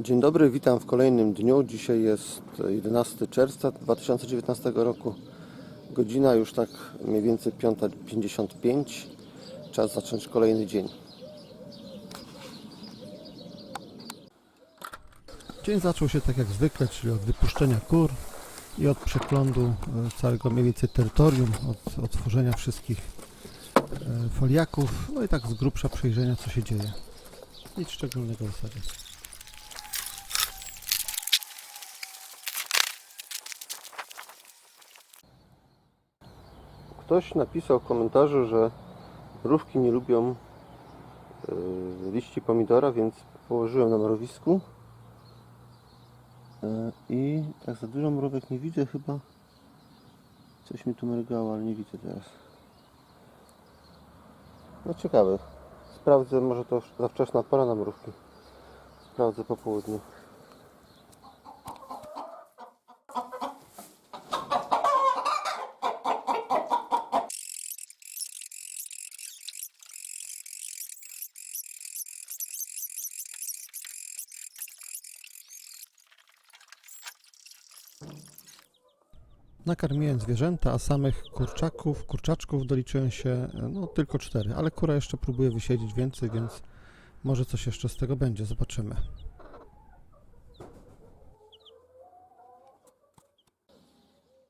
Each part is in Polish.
Dzień dobry, witam w kolejnym dniu. Dzisiaj jest 11 czerwca 2019 roku. Godzina już tak mniej więcej 5.55. Czas zacząć kolejny dzień. Dzień zaczął się tak jak zwykle, czyli od wypuszczenia kur i od przeglądu e, całego mniej więcej terytorium, od otworzenia wszystkich e, foliaków, no i tak z grubsza przejrzenia co się dzieje. Nic szczególnego w zasadzie. Ktoś napisał w komentarzu, że mrówki nie lubią y, liści pomidora, więc położyłem na mrowisku. Y, I tak za dużo mrówek nie widzę chyba. Coś mi tu mrygało, ale nie widzę teraz. No ciekawe. Sprawdzę, może to za wczesna pora na mrówki. Sprawdzę po południu. Nakarmiłem zwierzęta, a samych kurczaków, kurczaczków doliczyłem się no, tylko cztery, ale kura jeszcze próbuje wysiedzieć więcej, więc może coś jeszcze z tego będzie, zobaczymy.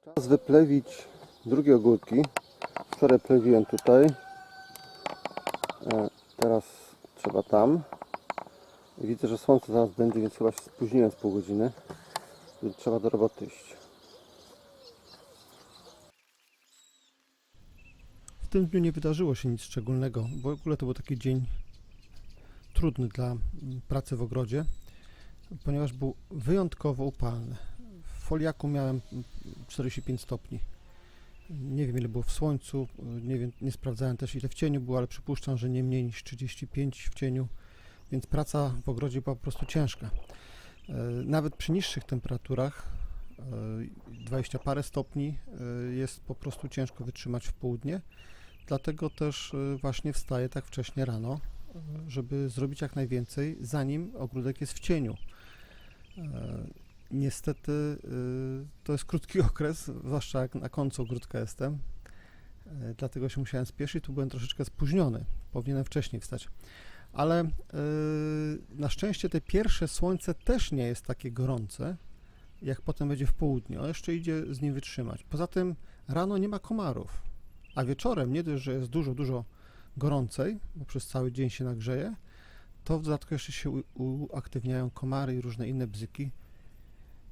Czas wyplewić drugie ogórki. Wczoraj plewiłem tutaj, E, teraz trzeba tam. Widzę, że słońce zaraz będzie, więc chyba się spóźniłem z pół godziny. Trzeba do roboty iść. Tym dniu nie wydarzyło się nic szczególnego, w ogóle to był taki dzień trudny dla mm, pracy w ogrodzie, ponieważ był wyjątkowo upalny. W foliaku miałem mm, 45 stopni. Nie wiem ile było w słońcu, nie, wiem, nie sprawdzałem też ile w cieniu było, ale przypuszczam, że nie mniej niż 35 w cieniu, więc praca w ogrodzie była po prostu ciężka. E, Nawet przy niższych temperaturach, e, 20 parę stopni, e, jest po prostu ciężko wytrzymać w południe. Dlatego też e, właśnie wstaję tak wcześnie rano, e, żeby zrobić jak najwięcej, zanim ogródek jest w cieniu. E, Niestety e, to jest krótki okres, zwłaszcza jak na końcu ogródka jestem. E, Dlatego się musiałem spieszyć, tu byłem troszeczkę spóźniony. Powinienem wcześniej wstać. Ale na szczęście te pierwsze słońce też nie jest takie gorące, jak potem będzie w południe. O, jeszcze idzie z nim wytrzymać. Poza tym rano nie ma komarów, a wieczorem nie dość, że jest dużo, dużo gorącej, bo przez cały dzień się nagrzeje, to w dodatku jeszcze się uaktywniają komary i różne inne bzyki.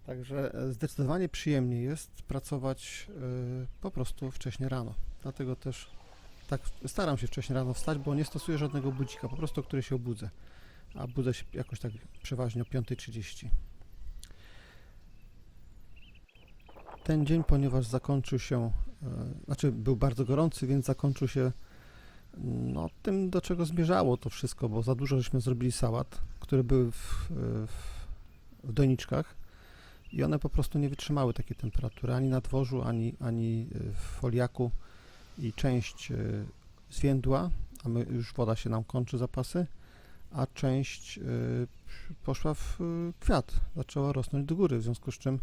Także e, zdecydowanie przyjemniej jest pracować e, po prostu wcześnie rano. Dlatego też tak staram się wcześnie rano wstać, bo nie stosuję żadnego budzika, po prostu o której się obudzę. A budzę się jakoś tak przeważnie o 5.30. Ten dzień, ponieważ zakończył się, znaczy był bardzo gorący, więc zakończył się no, tym, do czego zmierzało to wszystko, bo za dużo żeśmy zrobili sałat, które były w, w, w doniczkach i one po prostu nie wytrzymały takiej temperatury ani na dworzu, ani, ani w foliaku. I część e, zwiędła, a my już woda się nam kończy zapasy, a część e, poszła w e, kwiat, zaczęła rosnąć do góry, w związku z czym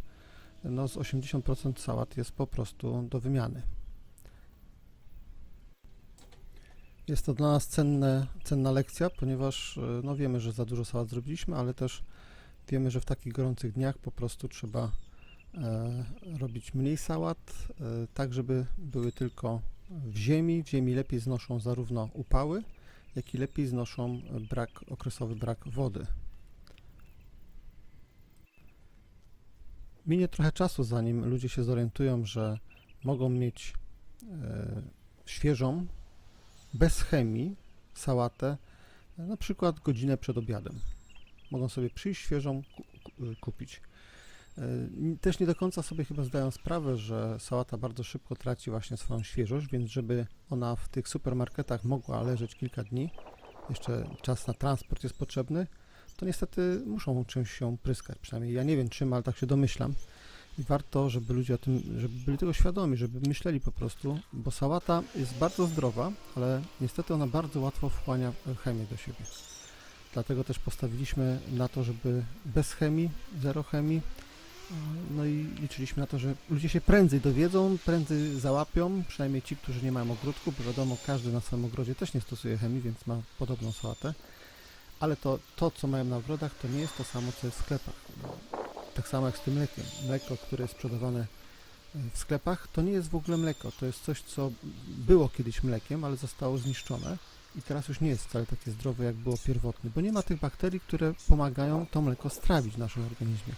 no, z 80% sałat jest po prostu do wymiany. Jest to dla nas cenne, cenna lekcja, ponieważ e, no, wiemy, że za dużo sałat zrobiliśmy, ale też wiemy, że w takich gorących dniach po prostu trzeba e, robić mniej sałat, e, tak żeby były tylko w ziemi. W ziemi lepiej znoszą zarówno upały, jak i lepiej znoszą brak, okresowy brak wody. Minie trochę czasu, zanim ludzie się zorientują, że mogą mieć e, świeżą, bez chemii sałatę, e, na przykład godzinę przed obiadem. Mogą sobie przyjść świeżą ku, kupić. E, Też nie do końca sobie chyba zdają sprawę, że sałata bardzo szybko traci właśnie swoją świeżość, więc żeby ona w tych supermarketach mogła leżeć kilka dni, jeszcze czas na transport jest potrzebny, to niestety muszą czymś się pryskać. Przynajmniej ja nie wiem czym, ale tak się domyślam. I warto, żeby ludzie o tym, żeby byli tego świadomi, żeby myśleli po prostu, bo sałata jest bardzo zdrowa, ale niestety ona bardzo łatwo wchłania e, chemię do siebie. Dlatego też postawiliśmy na to, żeby bez chemii, zero chemii. No i liczyliśmy na to, że ludzie się prędzej dowiedzą, prędzej załapią, przynajmniej ci, którzy nie mają ogródku, bo wiadomo, każdy na swoim ogrodzie też nie stosuje chemii, więc ma podobną sałatę. Ale to, to co mają na ogrodach, to nie jest to samo, co jest w sklepach. Tak samo jak z tym mlekiem. Mleko, które jest sprzedawane w sklepach, to nie jest w ogóle mleko. To jest coś, co było kiedyś mlekiem, ale zostało zniszczone i teraz już nie jest wcale takie zdrowe, jak było pierwotnie, bo nie ma tych bakterii, które pomagają to mleko strawić w naszym organizmie.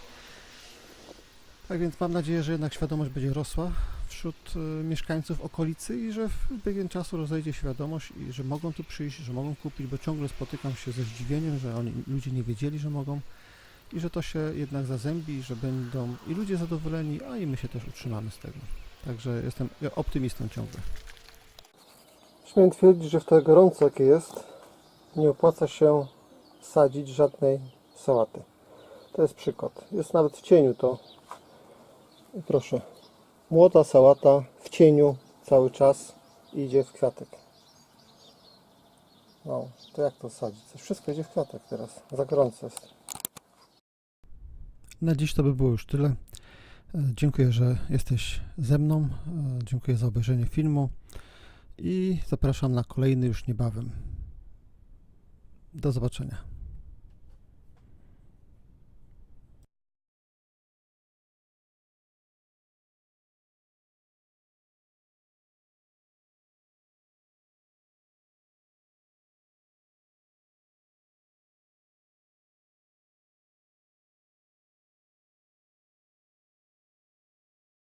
Tak więc mam nadzieję, że jednak świadomość będzie rosła wśród y, mieszkańców okolicy i że w biegiem czasu rozejdzie świadomość i że mogą tu przyjść, że mogą kupić, bo ciągle spotykam się ze zdziwieniem, że oni, ludzie nie wiedzieli, że mogą i że to się jednak zazębi, że będą i ludzie zadowoleni, a i my się też utrzymamy z tego. Także jestem optymistą ciągle. Śmiem twierdzić, że w to gorąco jakie jest, nie opłaca się sadzić żadnej sałaty. To jest przykład. Jest nawet w cieniu to. Proszę. Młoda sałata w cieniu cały czas idzie w kwiatek. No, to jak to sadzić? To wszystko idzie w kwiatek teraz. Za gorąco jest. Na dziś to by było już tyle. E, Dziękuję, że jesteś ze mną. E, Dziękuję za obejrzenie filmu i zapraszam na kolejny już niebawem. Do zobaczenia.